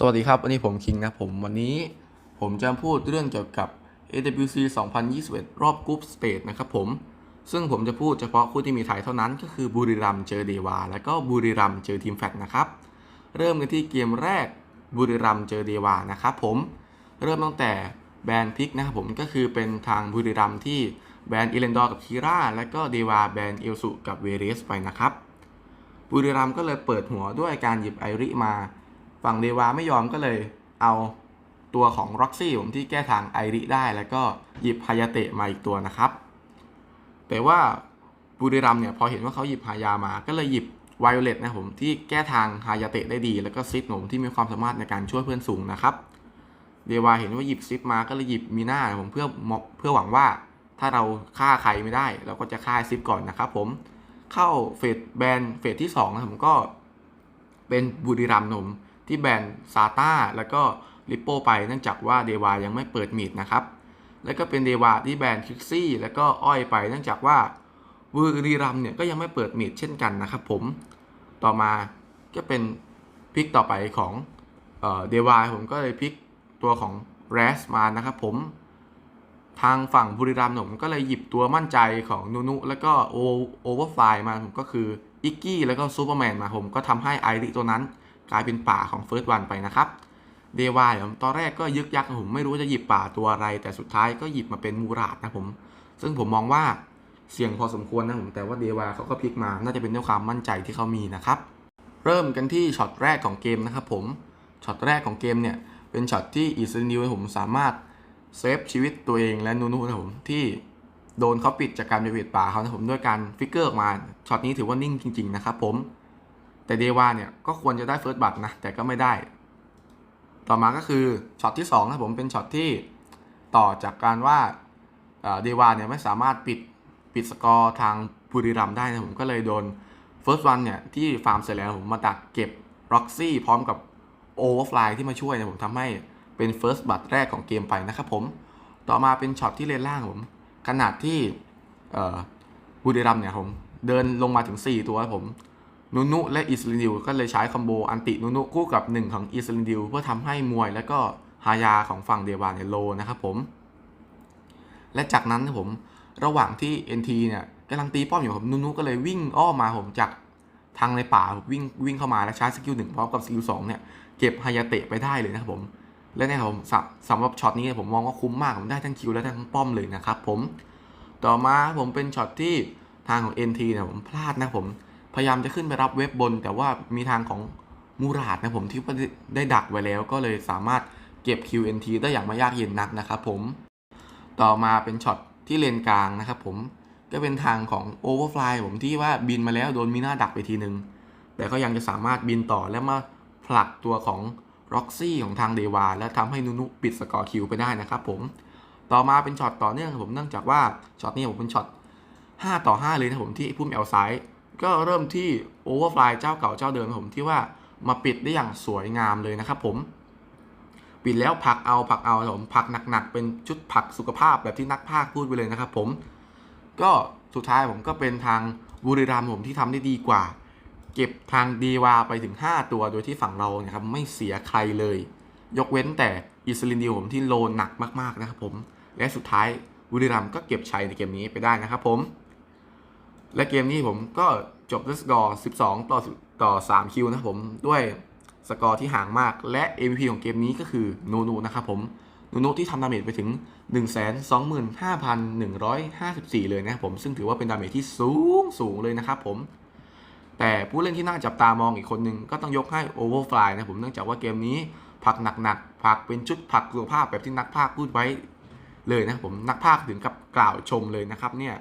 สวัสดีครับ วันนี้ผมคิงนะผมวันนี้ผมจะพูดเรื่องเกี่ยวกับ AWC 2021 รอบกรุ๊ปสเตจนะครับผม ซึ่งผมจะพูดเฉพาะคู่ที่มีไทยเท่านั้นก็คือบุรีรัมเจอเดวา แล้วก็บุรีรัมเจอทีมแฟตนะครับ เริ่มกันที่เกมแรกบุรีรัมเจอเดวานะครับผม เริ่มตั้งแต่แบนพิกนะครับผมก็คือเป็นทางบุรีรัมที่แบนอิเลนดอร์กับคีราแล้วก็เดวาแบนเอลสุกับเวเรสไปนะครับบุรีรัมก็เลยเปิดหัวด้วยการหยิบไอริมา ฝั่งเดวาไม่ยอมก็เลยเอาตัวของร็อกซี่ผมที่แก้ทางไอริได้ แล้วก็หยิบฮายาเตะมาอีกตัวนะครับ แต่ว่าบุรีรัมเนี่ยพอเห็นว่าเขาหยิบฮายามาก็เลยหยิบไวโอเลตนะผมที่แก้ทางฮายาเตะได้ดี แล้วก็ซิปผมที่มีความสามารถในการช่วยเพื่อนสูงนะครับเดวาเห็นว่าหยิบซิปมาก็เลยหยิบมีหน้าผมเพื่อเพื่อหวังว่าถ้าเราฆ่าใครไม่ได้ เราก็จะฆ่าซิปก่อนนะครับผมเข้าเฟสแบนเฟสที่2นะผมก็เป็นบุรีรัมย์นะผม ที่แบนซาต้าแล้วก็ลิปโป้ไปเนื่องจากว่าเดวายังไม่เปิดมีดนะครับ แล้วก็เป็นเดวาที่แบนคิกซี่แล้วก็อ้อยไปเนื่องจากว่าบุรีรัมเนี่ยก็ยังไม่เปิดมีดเช่นกันนะครับผม ต่อมาก็เป็นพิกต่อไปของเดวายผมก็เลยพิกตัวของแรสมานะครับผม ทางฝั่งบุรีรัมย์ผมก็เลยหยิบตัวมั่นใจของนูนุแล้วก็โอเวอร์ไฟลายมาผมก็คืออิกกี้แล้วก็ซูเปอร์แมนมาผมก็ทำให้ไอริตัวนั้น กลายเป็นป่าของเฟิร์สวันไปนะครับเดวายตอนแรกก็ยึกยักผมไม่รู้จะหยิบป่าตัวอะไร แต่สุดท้ายก็หยิบมาเป็นมูราดนะผม ซึ่งผมมองว่าเสี่ยงพอสมควรนะผม แต่ว่าเดวาเขาก็พลิกมา น่าจะเป็นด้วยความมั่นใจที่เขามีนะครับ เริ่มกันที่ช็อตแรกของเกมนะครับผม ช็อตแรกของเกมเนี่ย เป็นช็อตที่อีสนิวผมสามารถเซฟชีวิตตัวเองและนูนูนะผมที่โดนเขาปิดจากการไปเบียดป่าเขานะผมด้วยการฟิกเกอร์ออกมา ช็อตนี้ถือว่านิ่งจริง ๆ นะครับผม แต่เดวาเนี่ยก็ควรจะได้เฟิร์สบัตนะแต่ก็ไม่ได้ ต่อมาก็คือช็อตที่2นะผมเป็นช็อตที่ต่อจากการว่าเดวาเนี่ยไม่สามารถปิดปิดสกอร์ทางบุรีรัมได้นะผมก็เลยโดนเฟิร์สวันเนี่ยที่ฟาร์มเสร็จแล้วผมมาดักเก็บร็อกซี่พร้อมกับโอเวอร์ฟลายที่มาช่วยนะผมทำให้เป็น First บัตแรกของเกมไปนะครับผมต่อมาเป็นช็อตที่เลนล่างผมขนาดที่บูดีรัมเนี่ยผมเดินลงมาถึง 4 ตัวผม นุนุและอิสลินดิวก็เลยใช้คอมโบอันตินุนุคู่กับ 1 ของอิสลินดิวเพื่อทำให้มวยและก็ฮายาของฝั่งเดวานเนี่ยโลนะครับผม และจากนั้นนะผมระหว่างที่ NT เนี่ยกำลังตีป้อมอยู่ผมนุนุก็เลยวิ่งอ้อมมาผมจากทางในป่าวิ่งวิ่งเข้ามาและใช้สกิลหนึ่งพร้อมกับสกิลสองเนี่ยเก็บฮายาเตะไปได้เลยนะครับผม และเนี่ยผมสำสำหรับช็อตนี้ผมมองว่าคุ้มมากผมได้ทั้งคิวและทั้งป้อมเลยนะครับผม ต่อมาผมเป็นช็อตที่ทางของ NT เนี่ยผมพลาดนะผม พยายามจะขึ้นไปรับเว็บบน แต่ว่ามีทางของมูราดนะผมที่ได้ดักไว้แล้ว ก็เลยสามารถเก็บ QNT ได้อย่างไม่ยากเย็นนักนะครับผม ต่อมาเป็นช็อตที่เลนกลางนะครับผมก็เป็นทางของ Overfly ผมที่ว่าบินมาแล้วโดนมีหน้าดักไปทีนึง แต่ก็ยังจะสามารถบินต่อและมาผลักตัวของร็อกซี่ของทางเดวาและทำให้นุนุปิดสกอร์คิวไปได้นะครับผม ต่อมาเป็นช็อตต่อเนื่องผมเนื่องจากว่าช็อตนี้ผมเป็นช็อต5 ต่อ 5 เลยนะผมที่พุ่มแอลซ้าย ก็เริ่มที่โอเวอร์ฟลายเจ้าเก่าเจ้าเดิมผมที่ว่ามาปิดได้อย่างสวยงามเลยนะครับผม ปิดแล้วผักเอาผักเอาผมผักหนักๆ เป็นชุดผักสุขภาพแบบที่นักภาคพูดไปเลยนะครับผม ก็สุดท้ายผมก็เป็นทางบุรีรัมย์ผมที่ทำได้ดีกว่า เก็บทางดีวาไปถึง 5 ตัวโดยที่ฝั่งเราเนี่ยครับไม่เสียใครเลย ยกเว้นแต่อิสลินดิวผมที่โลหนักมากๆนะครับผม และสุดท้ายบุรีรัมย์ก็เก็บชัยในเกมนี้ไปได้นะครับผม และเกมนี้ผมก็จบด้วยสกอร์ 12 ต่อต่อ 3 คิวนะครับผมด้วยสกอร์ที่ห่างมากและ MVP ของเกมนี้ก็คือนูนูนะครับผมนูนูที่ทำดาเมจไปถึง 125,154 เลยนะครับผม ซึ่งถือว่าเป็นดาเมจที่สูงสูงเลยนะครับผม แต่ผู้เล่นที่น่าจับตามองอีกคนนึงก็ต้องยกให้ Overfly นะผมเนื่องจากว่าเกมนี้ผักหนักๆผักเป็นชุดผักสุขภาพแบบที่นักภาคพูดไว้เลยนะผมนักภาคถึงกับกล่าวชมเลยนะครับเนี่ย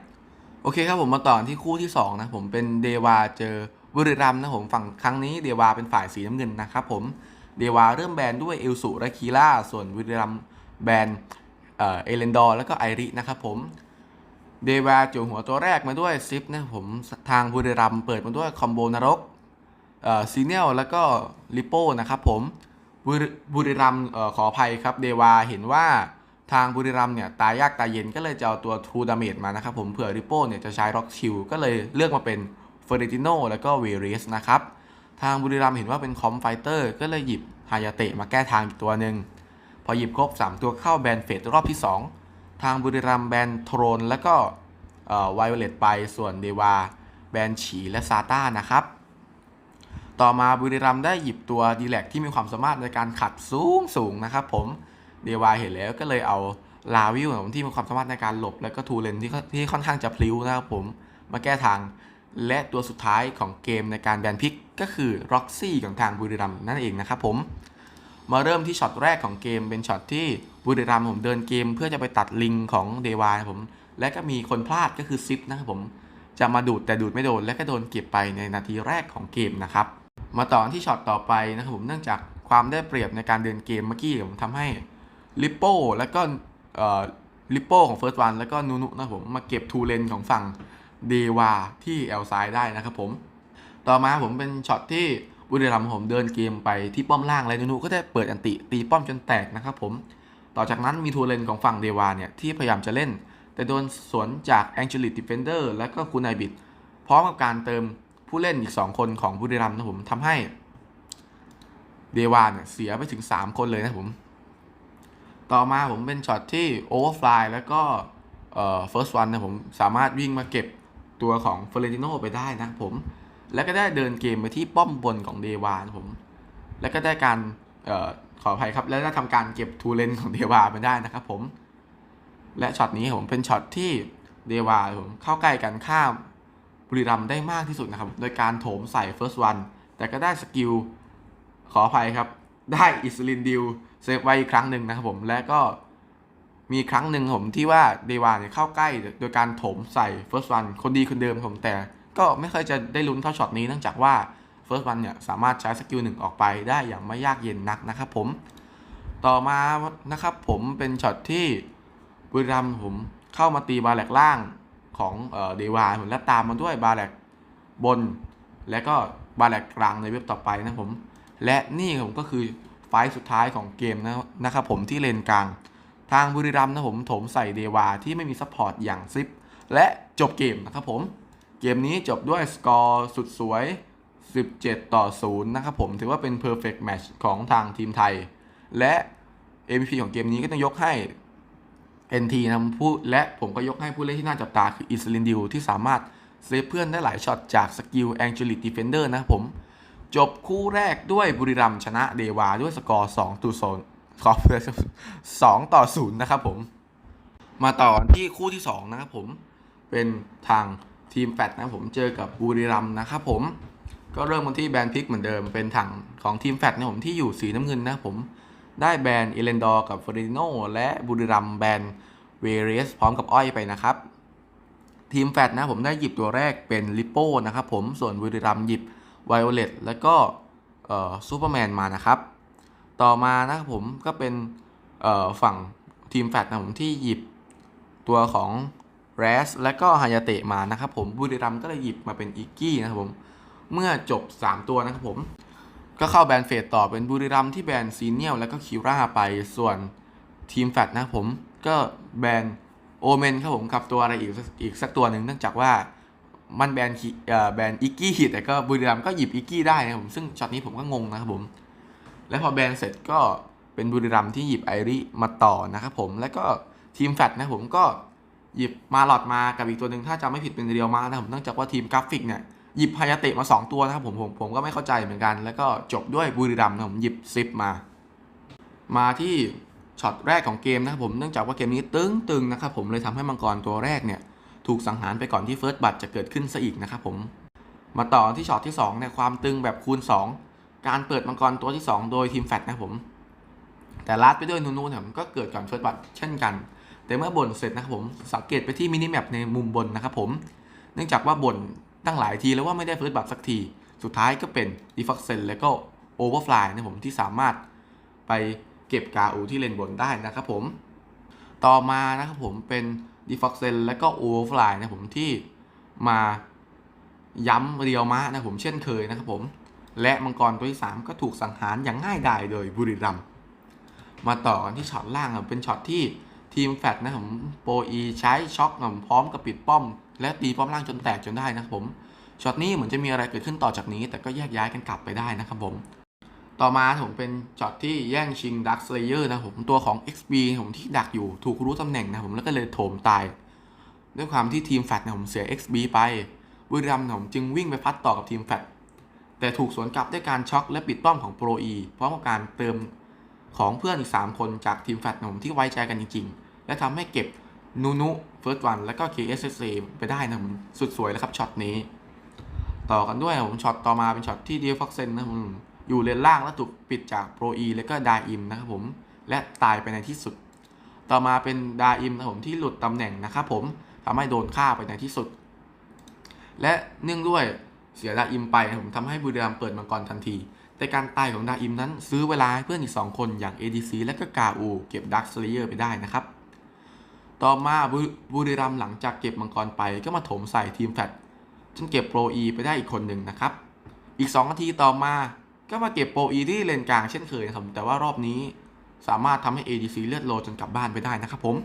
อเคครับผมมาต่อที่คู่ที่ 2 นะผมเป็นเดวาเจอบุรีรัมนะผมฝั่งครั้งนี้เดวาเป็นฝ่ายสีน้ำเงินนะครับผมเดวาเริ่มแบนด้วยเอลสุและคีล่าส่วนบุรีรัมแบนเอเอเลนดอร์แล้วก็ไอรินะครับผมเดวาจูหัวตัวแรกมาด้วยซิปนะผมทางบุรีรัมเปิดมาด้วยคอมโบนรกเอ่อซีเนลแล้วก็ลิโป้นะครับผมบุรีรัมเอ่อขออภัยครับเดวาเห็นว่า ทางบุรีรัมเนี่ยตายยากตายเย็นก็เลยจะเอาตัวทูดาเมจมานะครับผมเผื่อริโป้เนี่ยจะใช้ร็อกชิลก็เลยเลือกมาเป็นเฟอร์เรติโนแล้วก็เวเรสนะครับทางบุรีรัมเห็นว่าเป็นคอมไฟเตอร์ก็เลยหยิบฮายาเตะมาแก้ทางอีกตัวหนึ่งพอหยิบครบ 3 ตัวเข้าแบนเฟดรอบที่ 2 ทางบุรีรัมแบนโทรนแล้วก็ไวโอเลตไปส่วนเดวาแบนฉีและซาต้านะครับ ต่อมาบุรีรัมได้หยิบตัวดีแลกที่มีความสามารถในการขัดสูงสูงนะครับผม เดวาเห็นแล้วก็เลยเอาลาวิวผมที่มีความสามารถในการหลบ แล้วก็ทูเลนที่ที่ค่อนข้างจะพลิ้วนะครับผมมาแก้ทาง และตัวสุดท้ายของเกมในการแบนพิกก็คือร็อกซี่ของทางบุรีรัมนั่นเองนะครับผมมาเริ่มที่ช็อตแรกของเกมเป็นช็อตที่บุรีรัมผมเดินเกม เพื่อจะไปตัดลิงของเดวาครับผมและก็มีคนพลาดก็คือซิปนะครับผมจะมาดูดแต่ดูดไม่โดน และก็โดนเก็บไปในนาทีแรกของเกมนะครับ มาต่อที่ช็อตต่อไปนะครับผมเนื่องจากความได้เปรียบในการเดินเกมเมื่อกี้ผมทำให้ ลิปโป้แล้วก็ลิปโป้ของเฟิร์สวันแล้วก็นูนุนะผมมาเก็บทูเลนของฝั่งเดวาที่แอลซ้ายได้นะครับผม ต่อมาผมเป็นช็อตที่บุรีรัมย์ผมเดินเกมไปที่ป้อมล่างและนูนุก็ได้เปิดอันติตีป้อมจนแตกนะครับผม ต่อจากนั้นมีทูเลนของฝั่งเดวาเนี่ยที่พยายามจะเล่น แต่โดนสวนจากแองเจลิ d ดิเฟนเดอร์และก็คุณไอบิดพร้อมกับการเติมผู้เล่นอีก 2 คนของบุรีรัมย์นะผมทำให้เดวาเนี่ยเสียไปถึง 3 คนเลยนะผม ต่อมาผมเป็นช็อตที่โอเวอร์ฟลายแล้วก็เอ่อ first one นะผมสามารถวิ่งมาเก็บตัวของเฟรนติโนไปได้นะผม แล้วก็ได้เดินเกมไปที่ป้อมบนของเดวานะผม แล้วก็ได้การเอ่อขออภัยครับ แล้วได้ทำการเก็บทูเลนของเดวาไปได้นะครับผม และช็อตนี้ผมเป็นช็อตที่เดวาผมเข้าใกล้กันข้ามบุรีรัมได้มากที่สุดนะครับ โดยการโถมใส่ first one แต่ก็ได้สกิลขออภัยครับ ได้อิสลินดิว เซฟไว้อีกครั้งหนึ่งนะครับผมและก็มีครั้งหนึ่งผมที่ว่าเดวานี่เข้าใกล้โดยการโถมใส่ first one คนดีคนเดิมผมแต่ก็ไม่เคยจะได้ลุ้นเท่าช็อตนี้เนื่องจากว่า first one เนี่ยสามารถใช้สกิลหนึ่งออกไปได้อย่างไม่ยากเย็นนักนะครับผมต่อมานะครับผมเป็นช็อตที่บุรีรัมผมเข้ามาตีบาแลกล่างของเดวาผมและตามมาด้วยบาแลกบน และก็บาแลกกลางในเว็บต่อไปนะผมและนี่ผมก็คือ ไฟล์สุดท้ายของเกมนะนะครับผมที่เลนกลาง ทางบุรีรัมย์นะผมโถมใส่เดวาที่ไม่มีซัพพอร์ตอย่างซิปและจบเกมนะครับผม เกมนี้จบด้วยสกอร์สุดสวย 17 ต่อ 0 นะครับผมถือว่าเป็น perfect match ของทางทีมไทย และ MVP ของเกมนี้ก็ต้องยกให้ NT นะผู้และผมก็ยกให้ผู้เล่นที่น่าจับตาคืออิสลินดิวที่สามารถเซฟเพื่อนได้หลายช็อตจากสกิล Angelic Defender นะครับผม จบคู่แรกด้วยบุรีรัมชนะเดวาด้วยสกอร์2ต่อ0ขอเพื่อ2ต่อ0นะครับผม มาต่อที่คู่ที่ 2 นะครับผม เป็นทางทีมแฟตนะผมเจอกับบุรีรัมนะครับผม ก็เริ่มกันที่แบรนด์พิกเหมือนเดิม เป็นทางของทีมแฟตนะผมที่อยู่สีน้ำเงินนะผม ได้แบรนด์เอเลนดอร์กับเฟรดิโนและบุรีรัมแบรนด์เวเรสพร้อมกับอ้อยไปนะครับ ทีมแฟตนะผมได้หยิบตัวแรกเป็นลิโป้นะครับผม ส่วนบุรีรัมหยิบ ไวโอเลตแล้วก็ซูเปอร์แมนมานะครับ ต่อมานะครับผมก็เป็นฝั่งทีมแฟตนะผมที่หยิบตัวของแรสและก็ฮายาเตะมานะครับผมบุรีรัมก็เลยหยิบมาเป็นอิกกี้นะครับผมเมื่อจบ 3 ตัวนะครับผมก็เข้าแบนเฟดต่อเป็นบุรีรัมที่แบนซีเนียลแล้วก็คิวราไปส่วนทีมแฟตนะครับผมก็แบนโอเมนครับผมกับตัวอะไรอีกอีกสักตัวหนึ่งเนื่องจากว่า มันแบนแบนอิกกี้แต่ก็บุรีรัมก็หยิบอิกกี้ได้นะผมซึ่งช็อตนี้ผมก็งงนะครับผม และพอแบนเสร็จก็เป็นบุรีรัมที่หยิบไอริมาต่อนะครับผมแล้วก็ทีมแฟตนะผมก็หยิบมาหลอดมากับอีกตัวหนึ่งถ้าจำไม่ผิดเป็นเรียวมานะผมเนื่องจากว่าทีมกราฟิกเนี่ยหยิบฮายาเตะมา 2 ตัวนะครับผมผมผมก็ไม่เข้าใจเหมือนกัน แล้วก็จบด้วยบุรีรัมนะผมหยิบซิปมา มาที่ช็อตแรกของเกมนะครับผมเนื่องจากว่าเกมนี้ตึงตึงๆนะครับผมเลยทำให้มังกรตัวแรกเนี่ย ถูกสังหารไปก่อนที่เฟิร์สบัตจะเกิดขึ้นซะอีกนะครับผม มาต่อที่ช็อตที่2เนี่ยความตึงแบบคูณ 2 การเปิดมังกรตัวที่ 2 โดยทีมแฟตนะผม แต่ลัดไปด้วยนูนูเนี่ยก็เกิดก่อนเฟิร์สบัตเช่นกัน แต่เมื่อบนเสร็จนะครับผมสังเกตไปที่มินิแมปในมุมบนนะครับผมเนื่องจากว่าบ่นตั้งหลายทีแล้วว่าไม่ได้เฟิร์สบัตสักที สุดท้ายก็เป็นดีฟักเซนแล้วก็โอเวอร์ฟลายนะผมที่สามารถไปเก็บกาอูที่เลนบนได้นะครับผม ต่อมานะครับผมเป็น ดีฟักเซนและก็โอเวอร์ฟลายนะผมที่มาย้ำเรียวมะนะผมเช่นเคยนะครับผม และมังกรตัวที่ 3 ก็ถูกสังหารอย่างง่ายดายโดยบุรีรัมมาต่อกันที่ช็อตล่างเป็นช็อตที่ทีมแฟตนะผมโปรอีใช้ช็อคพร้อมกับปิดป้อม และตีป้อมล่างจนแตกจนได้นะครับผมช็อตนี้เหมือนจะมีอะไรเกิดขึ้นต่อจากนี้ แต่ก็แยกย้ายกันกลับไปได้นะครับผม ต่อมาผมเป็นช็อตที่แย่งชิงดักสเลเยอร์นะผมตัวของ XB ผมที่ดักอยู่ถูกรู้ตำแหน่งนะผมแล้วก็เลยโถมตาย ด้วยความที่ทีมแฟตนะผมเสีย XB ไปบุรีรัมย์ผมจึงวิ่งไปพัดต่อกับทีมแฟตแต่ถูกสวนกลับด้วยการช็อกและปิดป้อมของโปร E พร้อมกับการเติมของเพื่อนอีก 3 คนจากทีมแฟตผมที่ไว้ใจกันจริงๆ และทำให้เก็บนูนุเฟิร์สวันและก็ KSSA ไปได้นะผมสุดสวยแล้วครับช็อตนี้ ต่อกันด้วยผมช็อตต่อมาเป็นช็อตที่เดียฟ็อกเซนนะผม อยู่เลนล่างแล้วถูกปิดจากโปร E แล้วก็ดาอิมนะครับผมและตายไปในที่สุด ต่อมาเป็นดาอิมนะผมที่หลุดตำแหน่งนะครับผมทำให้โดนฆ่าไปในที่สุด และเนื่องด้วยเสียดาอิมไปผมทำให้บุรีรัมย์เปิดมังกรทันที แต่การตายของดาอิมนั้นซื้อเวลาให้เพื่อนอีก 2 คนอย่าง ADC และก็กาอูเก็บดักสเลเยอร์ไปได้นะครับ ต่อมาบุรีรัมย์หลังจากเก็บมังกรไปก็มาถมใส่ทีมแฟตจนเก็บโปร E ไปได้อีกคนหนึ่งนะครับ อีก 2 นาทีต่อมา ก็มาเก็บโปร E ที่เลนกลางเช่นเคยนะครับ แต่ว่ารอบนี้สามารถทำให้ ADC เลือดโลจนกลับบ้านไปได้นะครับผม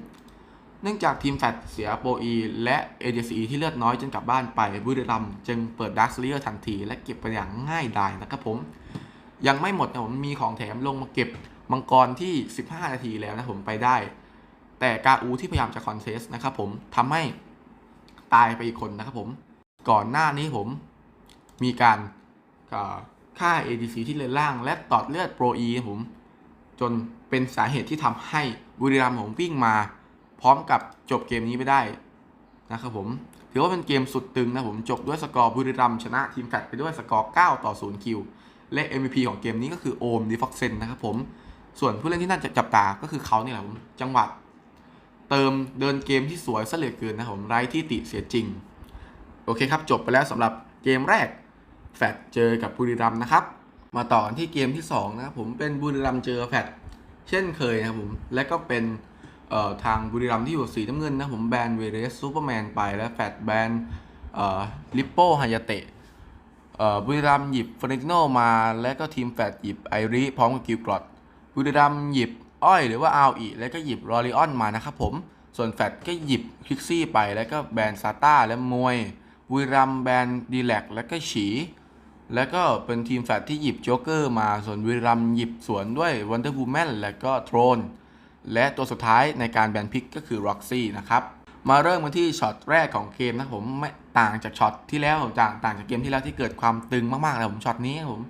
เนื่องจากทีมแฟตเสียโปร E และ ADC ที่เลือดน้อยจนกลับบ้านไปบุรีรัมจึงเปิดดักสเลเยอร์ทันที และเก็บไปอย่างง่ายดายนะครับผม ยังไม่หมดนะผมมีของแถมลงมาเก็บมังกรที่ 15 นาทีแล้วนะผมไปได้ แต่กาอูที่พยายามจะคอนเทสนะครับผมทำให้ตายไปอีกคนนะครับผม ก่อนหน้านี้ผมมีการ เอ่า ADC ที่เลนล่าง และตอดเลือดโปร E ผม จนเป็นสาเหตุที่ทำให้บุรีรัมย์ผมวิ่งมา พร้อมกับจบเกมนี้ไปได้นะครับผมถือว่าเป็นเกมสุดตึงนะผมจบด้วยสกอร์บุรีรัมย์ชนะทีมแฟตไปด้วยสกอร์ 9 ต่อ 0 คิว และ MVP ของเกมนี้ก็คือโอมดีฟ็อกเซนนะครับผมส่วนผู้เล่นที่น่าจะจับตาก็คือเขาเนี่ยแหละผมจังหวะเติมเดินเกมที่สวยซะเหลือเกินนะผมไร้ที่ติเสียจริง โอเคครับ จบไปแล้วสำหรับเกมแรก แฟดเจอกับบุรีรัมย์นะครับ มาต่อที่เกมที่2นะครับผมเป็นบุรีรัมย์เจอแฟดเช่นเคยนะครับผมและก็เป็นทางบุรีรัมย์ที่อยู่สีน้ำเงินนะผมแบนเวเรสซูเปอร์แมนไปและแฟดแบนลิปโป้ฮายาเตะบุรีรัมย์หยิบเฟรนติโนมา และก็ทีมแฟดหยิบไอริพร้อมกับกิลกรอดบุรีรัมย์หยิบอ้อยหรือว่าอาอีแล้วก็หยิบรอริออนมานะครับผมส่วนแฟดก็หยิบคลิกซี่ไปแล้วก็แบนซาต้าและมวยบุรีรัมย์แบนดีแลกแล้วก็ฉี แล้วก็เป็นทีมแฟลตที่หยิบโจ๊กเกอร์มาส่วนบุรีรัมหยิบสวนด้วยวันเดอร์ o ูแมนและก็โทรนและตัวสุดท้ายในการแบนพิกก็คือ Roxy นะครับมาเริ่มกันที่ช็อตแรกของเกมนะผมไม่ต่างจากช็อตที่แล้วต่างต่างจากเกมที่แล้วที่เกิดความตึงมากๆเลยผมช็อตนี้ผม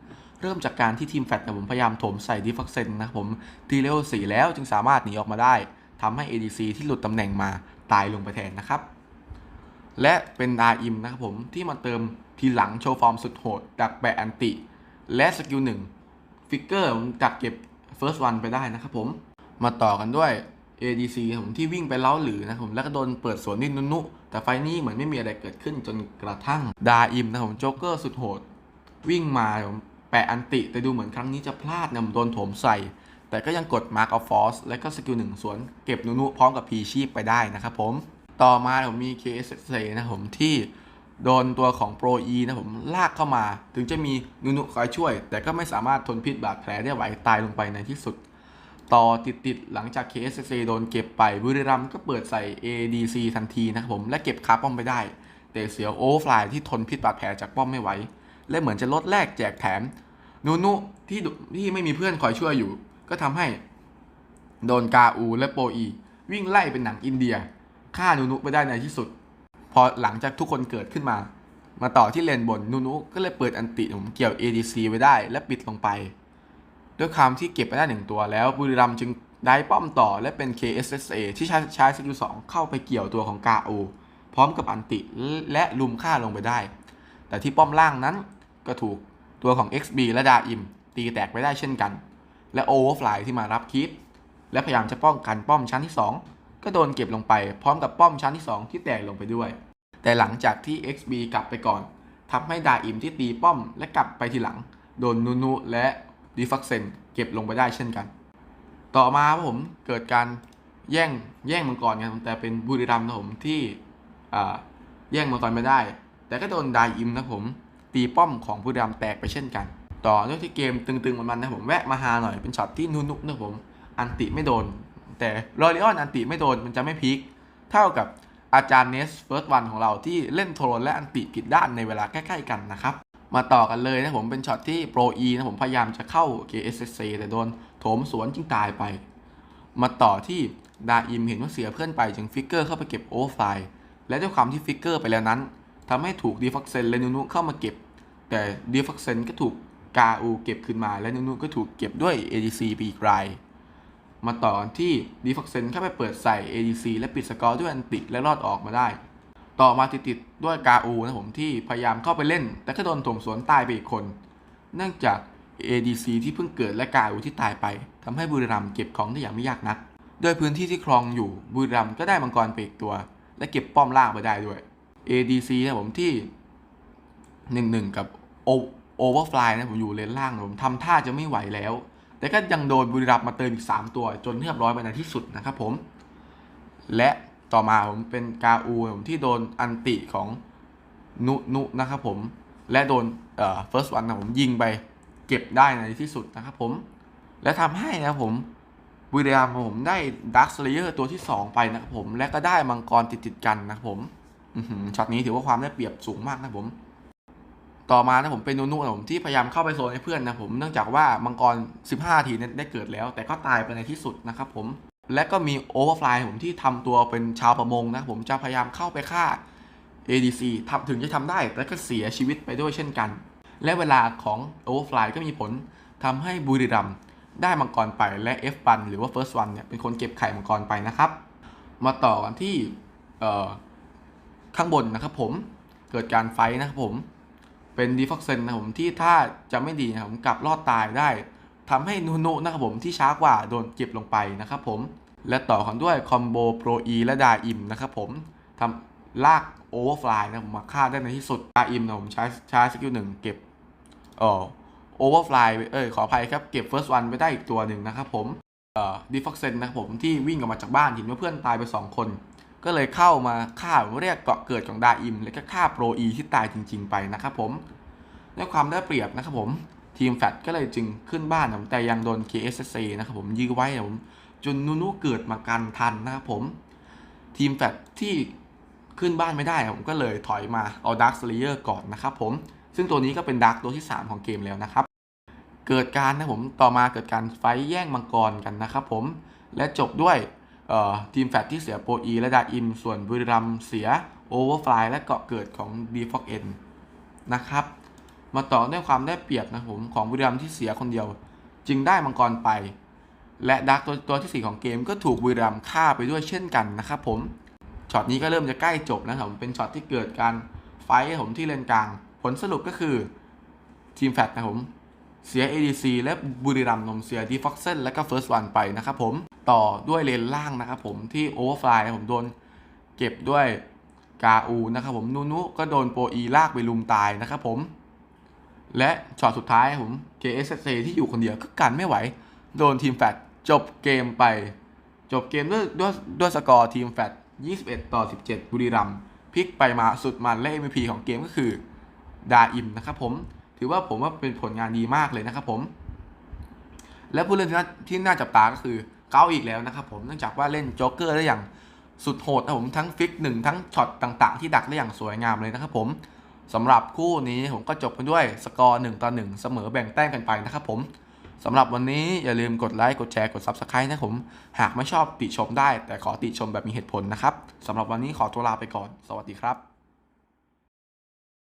เริ่มจากการที่ทีมแฟลตนะผมพยายามโถมใส่ดิฟักเซนนะผมทีเลเวล4แล้วจึงสามารถหนีออกมาได้ทำให้ ADC ที่หลุดตำแหน่งมาตายลงไปแทนนะครับ และเป็นดาอิมนะครับผมที่มาเติมทีหลังโชว์ฟอร์มสุดโหดดักแบะอันติ และสกิลหนึ่งฟิกเกอร์ดักเก็บ First One ไปได้นะครับผมมาต่อกันด้วย ADC ผมที่วิ่งไปเล้าหรือนะครับผมแล้วก็โดนเปิดสวนนิดนุๆแต่ไฟนี้เหมือนไม่มีอะไรเกิดขึ้นจนกระทั่งดาอิมนะครับผมโจ๊กเกอร์สุดโหด วิ่งมาผมแปะอันติ แต่ดูเหมือนครั้งนี้จะพลาดนะผมโดนโถมใส่ แต่ก็ยังกด Mark of Force และก็สกิลหนึ่งสวนเก็บนุๆพร้อมกับพีชีพไปได้นะครับผม ต่อมาผมมี KSA นะผมที่โดนตัวของ Pro E นะผมลากเข้ามา ถึงจะมีนุนุคอยช่วย แต่ก็ไม่สามารถทนพิษบาดแผลได้ไหวตายลงไปในที่สุด ต่อติดๆหลังจาก KSA โดนเก็บไปบุรีรัมก็เปิดใส่ ADC ทันทีนะครับผมและเก็บคาป้อมไปได้ แต่เสียโอฟลายที่ทนพิษบาดแผลจากป้อมไม่ไหวและเหมือนจะลดแลกแจกแถมนุนุที่ที่ไม่มีเพื่อนคอยช่วยอยู่ ก็ทำให้ โดนกาอูและโปอี วิ่งไล่เป็นหนังอินเดีย ฆ่านูนุไปได้ในที่สุด พอหลังจากทุกคนเกิดขึ้นมา มาต่อที่เลนบนนูนุก็เลยเปิดอันติผมเกี่ยว ADC ไว้ได้และปิดลงไป ด้วยความที่เก็บไปได้หนึ่งตัวแล้วบุรีรัมจึงได้ป้อมต่อและเป็น KSSA ที่ใช้ใช้สกิล2เข้าไปเกี่ยวตัวของกาโอพร้อมกับอันติและลุมฆ่าลงไปได้ แต่ที่ป้อมล่างนั้นก็ถูกตัวของ XB และดาอิม ตีแตกไปได้เช่นกัน และโอเวอร์ฟลายที่มารับคิดและพยายามจะป้องกันป้อมชั้นที่ 2 ก็โดนเก็บลงไปพร้อมกับป้อมชั้นที่ 2 ที่แตกลงไปด้วย แต่หลังจากที่ XB กลับไปก่อนทำให้ดาอิมที่ตีป้อมและกลับไปทีหลัง โดนนูนูและดีฟักเซนเก็บลงไปได้เช่นกัน ต่อมาผมเกิดการแย่งแย่งมังกรกันแต่เป็นบุรีรัมย์นะผมที่แย่งมังกรไม่ได้ แต่ก็โดนดาอิมนะผมตีป้อมของบุรีรัมย์แตกไปเช่นกัน ต่อด้วยที่เกมตึงๆมันๆนะผมแวะมาหาหน่อยเป็นช็อตที่นูนุกนะผม อันติไม่โดน แต่รอริออนอันติไม่โดนมันจะไม่พีคเท่ากับอาจารย์เนสเฟิร์สวันของเราที่เล่นโทรนและอันติผิดด้านในเวลาใกล้ๆกันนะครับ มาต่อกันเลยนะผมเป็นช็อตที่โปรอีนะผมพยายามจะเข้า KSSC แต่โดนโถมสวนจึงตายไป มาต่อที่ดาอิมเห็นว่าเสียเพื่อนไปจึงฟิกเกอร์เข้าไปเก็บโอไฟและด้วยความที่ฟิกเกอร์ไปแล้วนั้นทำให้ถูกดีฟักเซนและนูนุเข้ามาเก็บ แต่ดีฟักเซนก็ถูกกาอูเก็บขึ้นมาและนูนุก็ถูกเก็บด้วย ADC ปีกราย มาต่อกันที่ดีฟักเซนเข้าไปเปิดใส่ ADC และปิดสกอร์ด้วยอันติและรอดออกมาได้ ต่อมาติดๆด้วยกาอูนะผมที่พยายามเข้าไปเล่น แต่ก็โดนถมสวนตายไปอีกคน เนื่องจาก ADC ที่เพิ่งเกิดและกาอูที่ตายไปทำให้บุรีรัมย์เก็บของได้อย่างไม่ยากนักโดยพื้นที่ที่ครองอยู่บุรีรัมย์ก็ได้มังกรไปอีกตัว และเก็บป้อมล่างไปได้ด้วย ADC นะผมที่1-1กับ Overfly นะผมอยู่เลนล่างผมทำท่าจะไม่ไหวแล้ว แต่ก็ยังโดนบุรีรัมย์มาเติมอีก 3 ตัว จนเรียบร้อยไปในที่สุดนะครับผม และต่อมาผมเป็นกาอูผมที่โดนอันติของนุนุนะครับผม และโดนเอ่อ first one นะผมยิงไปเก็บได้ในที่สุดนะครับผม และทำให้นะครับผมบุรีรัมย์ผมได้ดักสเลเยอร์ตัวที่ 2 ไปนะครับผม และก็ได้มังกรติดติดกันนะครับผมช็อตนี้ถือว่าความได้เปรียบสูงมากนะครับผม ต่อมานะผมเป็นนุนุนะผมที่พยายามเข้าไปโซนให้เพื่อนนะผมเนื่องจากว่ามังกร 15 ทีนั้นได้เกิดแล้ว แต่ก็ตายไปในที่สุดนะครับผมและก็มีโอเวอร์ฟลายผมที่ทำตัวเป็นชาวประมงนะผมจะพยายามเข้าไปฆ่า ADC ทำถึงจะทำได้ แต่ก็เสียชีวิตไปด้วยเช่นกัน และเวลาของ Overfly ก็มีผลทำให้บุรีรัมได้มังกรไปและ F 1หรือว่า First One เนี่ยเป็นคนเก็บไข่มังกรไปนะครับ มาต่อกันที่ข้างบนนะครับผมเกิดการไฟท์นะครับผม เป็นดีฟอกเซนนะผมที่ถ้าจะไม่ดีนะผมกลับรอดตายได้ทำให้นูนุนะครับผมที่ช้ากว่าโดนเก็บลงไปนะครับผมและต่อกันด้วยคอมโบโปรอีและดาอิมนะครับผมทำลากโอเวอร์ฟลายนะผมมาฆ่าได้ในที่สุดดาอิมนะผมใช้ใช้สกิลหนึ่งเก็บเออโอเวอร์ฟลายเอ้ยขออภัยครับเก็บเฟิร์สวันไปได้อีกตัวหนึ่งนะครับผมเอ่อดีฟอกเซนนะครับผมที่วิ่งออกมาจากบ้านเห็นว่าเพื่อนตายไป 2 คน ก็เลยเข้ามาฆ่าเรียกเกาะเกิดของดาอิม และก็ฆ่าโปรอีที่ตายจริง ๆ ไปนะครับผมด้วยความได้เปรียบนะครับผมทีมแฟตก็เลยจึงขึ้นบ้านผมแต่ยังโดน k s s นะครับผมยื้อไว้นะผมจนนูนูเกิดมากันทันนะครับผม ทีมแฟตที่ขึ้นบ้านไม่ได้ผมก็เลยถอยมาเอาดักสเลเยอร์ก่อนนะครับผมซึ่งตัวนี้ก็เป็นดักตัวที่ 3 ของเกมแล้วนะครับ เกิดการนะผมต่อมาเกิดการไฟท์แย่งมังกรกันนะครับผมและจบด้วย ทีมแฟตที่เสียโปรอีและดาอิมส่วนบุรีรัมเสียโอเวอร์ฟลายและเกาะเกิดของ d f o x N นนะครับ มาต่อด้วยความได้เปรียบนะผมของบุรีรัมที่เสียคนเดียว จึงได้มังกรไป และดักตัวตัวที่ 4 ของเกมก็ถูกบุรีรัมฆ่าไปด้วยเช่นกันนะครับผมช็อตนี้ก็เริ่มจะใกล้จบแล้วครับผมเป็นช็อตที่เกิดการไฟท์ผมที่เลนกลาง ผลสรุปก็คือทีมแฟตนะผมเสีย ADC และบุรีรัมย์นมเสียดีฟ็อกเซนและก็ First One ไปนะครับผม ต่อด้วยเลนล่างนะครับผมที่ Overfly นะผมโดนเก็บด้วยกาอูนะครับผมนูนุก็โดนโปรอีลากไปลุมตายนะครับผม และช็อตสุดท้ายผม KSC ที่อยู่คนเดียวก็กันไม่ไหว โดนทีมแฟตจบเกมไป จบเกมด้วยด้วยด้วยสกอร์ทีมแฟต21 ต่อ 17 บุรีรัมย์พลิกไปมาสุดมันและ MVP ของเกมก็คือดาอิมนะครับผม ถือว่าผมว่าเป็นผลงานดีมากเลยนะครับผม และผู้เล่นที่น่าจับตาก็คือ เก้าอีกแล้วนะครับผมเนื่องจากว่าเล่นโจ๊กเกอร์ได้อย่างสุดโหดนะผมทั้งฟิกหนึ่งทั้งช็อตต่างๆ ที่ดักได้อย่างสวยงามเลยนะครับผมสำหรับคู่นี้ผมก็จบกันด้วยสกอร์1ต่อ1 เสมอแบ่งแต้มกันไปนะครับผมสำหรับวันนี้อย่าลืมกดไลค์กดแชร์กด Subscribe นะครับผม หากไม่ชอบติชมได้ แต่ขอติชมแบบมีเหตุผลนะครับสำหรับวันนี้ขอตัวลาไปก่อน สวัสดีครับ